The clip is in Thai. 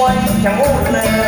วยช่างโอ้เลย